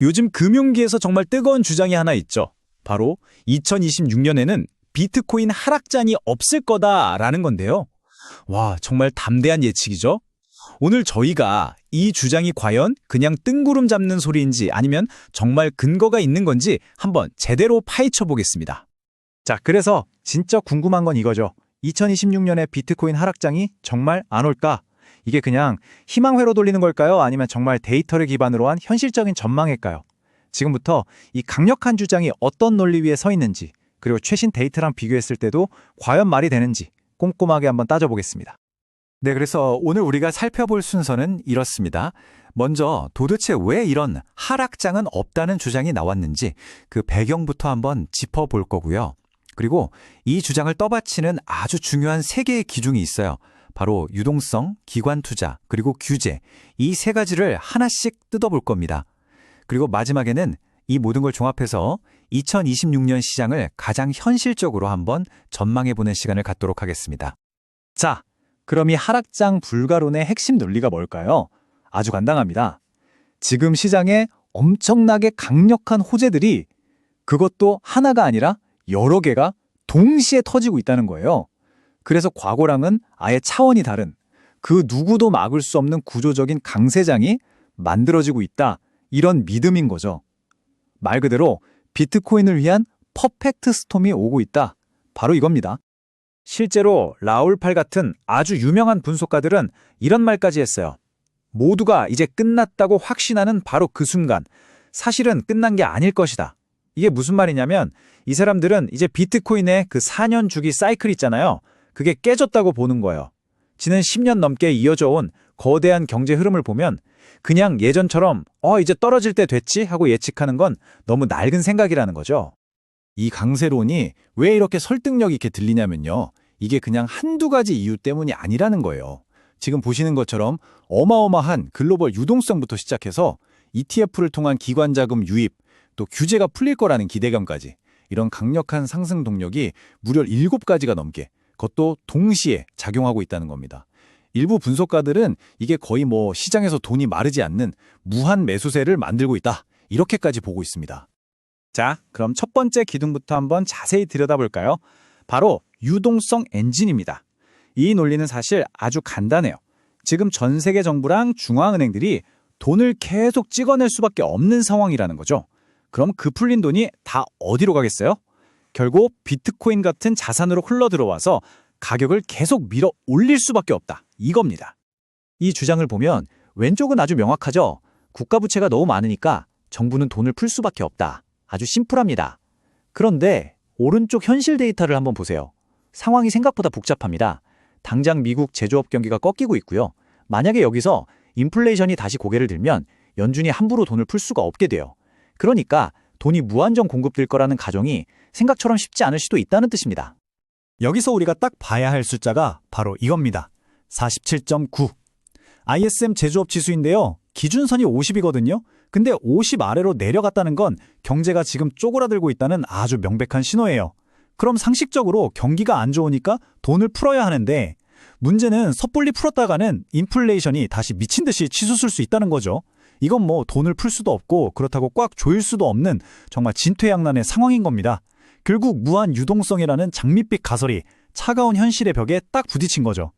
요즘 금융계에서 정말 뜨거운 주장이 하나 있죠. 바로 2026년에는 비트코인 하락장이 없을 거다라는 건데요. 와, 정말 담대한 예측이죠? 오늘 저희가 이 주장이 과연 그냥 뜬구름 잡는 소리인지 아니면 정말 근거가 있는 건지 한번 제대로 파헤쳐 보겠습니다. 자, 그래서 진짜 궁금한 건 이거죠. 2026년에 비트코인 하락장이 정말 안 올까? 이게 그냥 희망회로 돌리는 걸까요? 아니면 정말 데이터를 기반으로 한 현실적인 전망일까요? 지금부터 이 강력한 주장이 어떤 논리 위에 서 있는지, 그리고 최신 데이터랑 비교했을 때도 과연 말이 되는지 꼼꼼하게 한번 따져보겠습니다. 네, 그래서 오늘 우리가 살펴볼 순서는 이렇습니다. 먼저 도대체 왜 이런 하락장은 없다는 주장이 나왔는지 그 배경부터 한번 짚어볼 거고요. 그리고 이 주장을 떠받치는 아주 중요한 세 개의 기준이 있어요. 바로 유동성, 기관 투자, 그리고 규제. 이 세 가지를 하나씩 뜯어볼 겁니다. 그리고 마지막에는 이 모든 걸 종합해서 2026년 시장을 가장 현실적으로 한번 전망해보는 시간을 갖도록 하겠습니다. 자, 그럼 이 하락장 불가론의 핵심 논리가 뭘까요? 아주 간단합니다. 지금 시장에 엄청나게 강력한 호재들이 그것도 하나가 아니라 여러 개가 동시에 터지고 있다는 거예요. 그래서 과거랑은 아예 차원이 다른 그 누구도 막을 수 없는 구조적인 강세장이 만들어지고 있다. 이런 믿음인 거죠. 말 그대로 비트코인을 위한 퍼펙트 스톰이 오고 있다. 바로 이겁니다. 실제로 라울팔 같은 아주 유명한 분석가들은 이런 말까지 했어요. 모두가 이제 끝났다고 확신하는 바로 그 순간 사실은 끝난 게 아닐 것이다. 이게 무슨 말이냐면 이 사람들은 이제 비트코인의 그 4년 주기 사이클 있잖아요. 그게 깨졌다고 보는 거예요. 지난 10년 넘게 이어져 온 거대한 경제 흐름을 보면 그냥 예전처럼 어 이제 떨어질 때 됐지 하고 예측하는 건 너무 낡은 생각이라는 거죠. 이 강세론이 왜 이렇게 설득력 있게 들리냐면요. 이게 그냥 한두 가지 이유 때문이 아니라는 거예요. 지금 보시는 것처럼 어마어마한 글로벌 유동성부터 시작해서 ETF를 통한 기관 자금 유입, 또 규제가 풀릴 거라는 기대감까지 이런 강력한 상승 동력이 무려 7가지가 넘게 그것도 동시에 작용하고 있다는 겁니다. 일부 분석가들은 이게 거의 뭐 시장에서 돈이 마르지 않는 무한 매수세를 만들고 있다. 이렇게까지 보고 있습니다. 자, 그럼 첫 번째 기둥부터 한번 자세히 들여다볼까요? 바로 유동성 엔진입니다. 이 논리는 사실 아주 간단해요. 지금 전 세계 정부랑 중앙은행들이 돈을 계속 찍어낼 수밖에 없는 상황이라는 거죠. 그럼 그 풀린 돈이 다 어디로 가겠어요? 결국 비트코인 같은 자산으로 흘러 들어와서 가격을 계속 밀어 올릴 수밖에 없다. 이겁니다. 이 주장을 보면 왼쪽은 아주 명확하죠. 국가 부채가 너무 많으니까 정부는 돈을 풀 수밖에 없다. 아주 심플합니다. 그런데 오른쪽 현실 데이터를 한번 보세요. 상황이 생각보다 복잡합니다. 당장 미국 제조업 경기가 꺾이고 있고요. 만약에 여기서 인플레이션이 다시 고개를 들면 연준이 함부로 돈을 풀 수가 없게 돼요. 그러니까 돈이 무한정 공급될 거라는 가정이 생각처럼 쉽지 않을 수도 있다는 뜻입니다. 여기서 우리가 딱 봐야 할 숫자가 바로 이겁니다. 47.9. ISM 제조업 지수인데요. 기준선이 50이거든요. 근데 50 아래로 내려갔다는 건 경제가 지금 쪼그라들고 있다는 아주 명백한 신호예요. 그럼 상식적으로 경기가 안 좋으니까 돈을 풀어야 하는데 문제는 섣불리 풀었다가는 인플레이션이 다시 미친 듯이 치솟을 수 있다는 거죠. 이건 뭐 돈을 풀 수도 없고 그렇다고 꽉 조일 수도 없는 정말 진퇴양난의 상황인 겁니다. 결국 무한 유동성이라는 장밋빛 가설이 차가운 현실의 벽에 딱 부딪힌 거죠.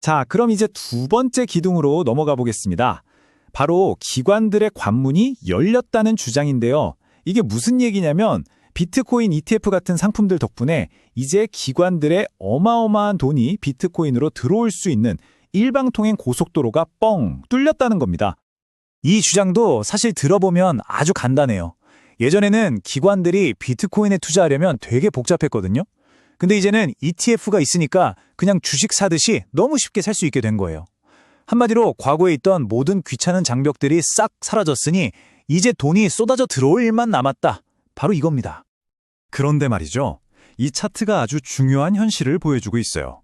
자, 그럼 이제 두 번째 기둥으로 넘어가 보겠습니다. 바로 기관들의 관문이 열렸다는 주장인데요. 이게 무슨 얘기냐면 비트코인 ETF 같은 상품들 덕분에 이제 기관들의 어마어마한 돈이 비트코인으로 들어올 수 있는 일방통행 고속도로가 뻥 뚫렸다는 겁니다. 이 주장도 사실 들어보면 아주 간단해요. 예전에는 기관들이 비트코인에 투자하려면 되게 복잡했거든요. 근데 이제는 ETF가 있으니까 그냥 주식 사듯이 너무 쉽게 살 수 있게 된 거예요. 한마디로 과거에 있던 모든 귀찮은 장벽들이 싹 사라졌으니 이제 돈이 쏟아져 들어올 일만 남았다. 바로 이겁니다. 그런데 말이죠. 이 차트가 아주 중요한 현실을 보여주고 있어요.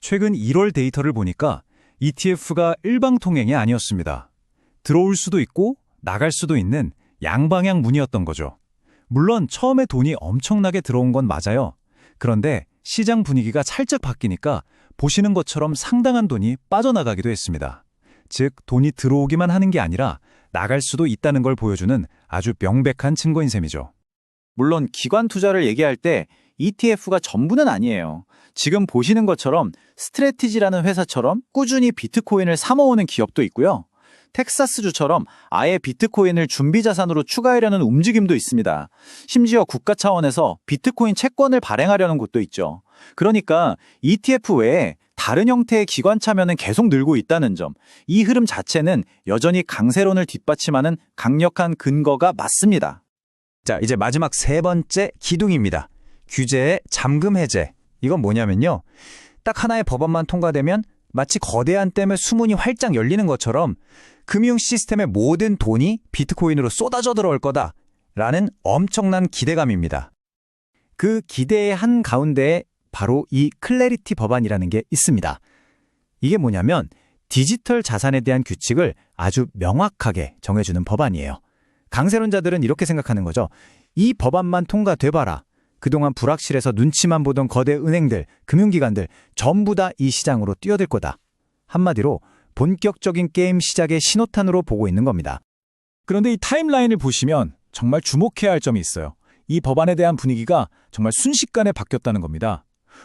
최근 1월 데이터를 보니까 ETF가 일방통행이 아니었습니다. 들어올 수도 있고 나갈 수도 있는 양방향 문이었던 거죠. 물론 처음에 돈이 엄청나게 들어온 건 맞아요. 그런데 시장 분위기가 살짝 바뀌니까 보시는 것처럼 상당한 돈이 빠져나가기도 했습니다. 즉, 돈이 들어오기만 하는 게 아니라 나갈 수도 있다는 걸 보여주는 아주 명백한 증거인 셈이죠. 물론 기관 투자를 얘기할 때 ETF가 전부는 아니에요. 지금 보시는 것처럼 스트레티지라는 회사처럼 꾸준히 비트코인을 사모으는 기업도 있고요. 텍사스주처럼 아예 비트코인을 준비 자산으로 추가하려는 움직임도 있습니다. 심지어 국가 차원에서 비트코인 채권을 발행하려는 곳도 있죠. 그러니까 ETF 외에 다른 형태의 기관 참여는 계속 늘고 있다는 점, 이 흐름 자체는 여전히 강세론을 뒷받침하는 강력한 근거가 맞습니다. 자, 이제 마지막 세 번째 기둥입니다. 규제의 잠금 해제. 이건 뭐냐면요. 딱 하나의 법안만 통과되면 마치 거대한 댐의 수문이 활짝 열리는 것처럼 금융 시스템의 모든 돈이 비트코인으로 쏟아져 들어올 거다. 라는 엄청난 기대감입니다. 그 기대의 한 가운데에 바로 이 클래리티 법안이라는 게 있습니다. 이게 뭐냐면 디지털 자산에 대한 규칙을 아주 명확하게 정해주는 법안이에요. 강세론자들은 이렇게 생각하는 거죠. 이 법안만 통과돼봐라. 그동안 불확실해서 눈치만 보던 거대 은행들, 금융기관들 전부 다 이 시장으로 뛰어들 거다. 한마디로 본격적인 게임 시작의 신호탄으로 보고 있는 겁니다. 그런데 이 타임라인을 보시면 정말 주목해야 할 점이 있어요. 이 법안에 대한 분위기가 정말 순식간에 바뀌었다는 겁니다.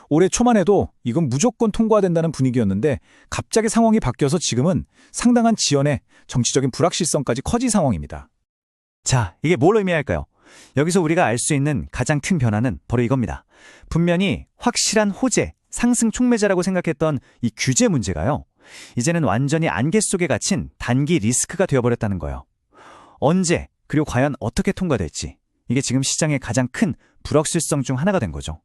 올해 초만 해도 이건 무조건 통과된다는 분위기였는데 갑자기 상황이 바뀌어서 지금은 상당한 지연에 정치적인 불확실성까지 커진 상황입니다. 자, 이게 뭘 의미할까요? 여기서 우리가 알 수 있는 가장 큰 변화는 바로 이겁니다. 분명히 확실한 호재, 상승 촉매자라고 생각했던 이 규제 문제가요. 이제는 완전히 안개 속에 갇힌 단기 리스크가 되어버렸다는 거예요. 언제, 그리고 과연 어떻게 통과될지. 이게 지금 시장의 가장 큰 불확실성 중 하나가 된 거죠.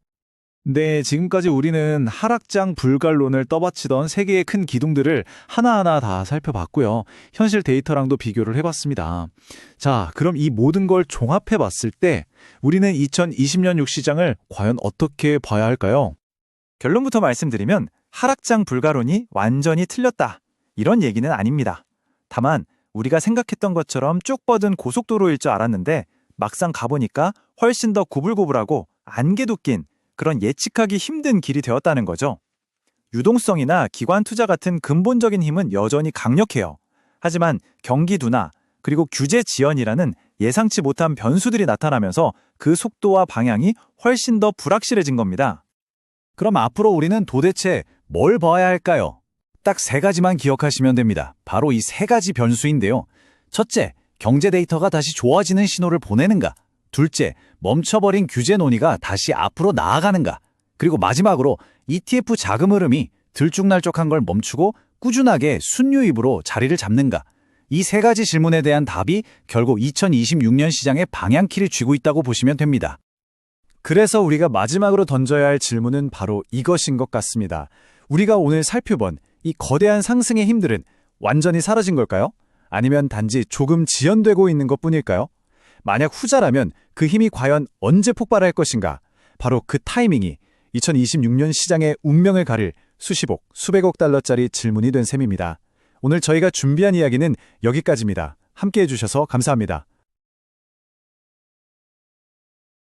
네, 지금까지 우리는 하락장 불갈론을 떠받치던 세 개의 큰 기둥들을 하나하나 다 살펴봤고요. 현실 데이터랑도 비교를 해봤습니다. 자, 그럼 이 모든 걸 종합해봤을 때 우리는 2020년 6시장을 과연 어떻게 봐야 할까요? 결론부터 말씀드리면 하락장 불가론이 완전히 틀렸다. 이런 얘기는 아닙니다. 다만 우리가 생각했던 것처럼 쭉 뻗은 고속도로일 줄 알았는데 막상 가보니까 훨씬 더 구불구불하고 안개도 낀 그런 예측하기 힘든 길이 되었다는 거죠. 유동성이나 기관 투자 같은 근본적인 힘은 여전히 강력해요. 하지만 경기 둔화 그리고 규제 지연이라는 예상치 못한 변수들이 나타나면서 그 속도와 방향이 훨씬 더 불확실해진 겁니다. 그럼 앞으로 우리는 도대체 뭘 봐야 할까요? 딱 세 가지만 기억하시면 됩니다. 바로 이 세 가지 변수인데요. 첫째, 경제 데이터가 다시 좋아지는 신호를 보내는가? 둘째, 멈춰버린 규제 논의가 다시 앞으로 나아가는가? 그리고 마지막으로 ETF 자금 흐름이 들쭉날쭉한 걸 멈추고 꾸준하게 순유입으로 자리를 잡는가? 이 세 가지 질문에 대한 답이 결국 2026년 시장의 방향키를 쥐고 있다고 보시면 됩니다. 그래서 우리가 마지막으로 던져야 할 질문은 바로 이것인 것 같습니다. 우리가 오늘 살펴본 이 거대한 상승의 힘들은 완전히 사라진 걸까요? 아니면 단지 조금 지연되고 있는 것 뿐일까요? 만약 후자라면 그 힘이 과연 언제 폭발할 것인가? 바로 그 타이밍이 2026년 시장의 운명을 가릴 수십억, 수백억 달러짜리 질문이 된 셈입니다. 오늘 저희가 준비한 이야기는 여기까지입니다. 함께 해 주셔서 감사합니다.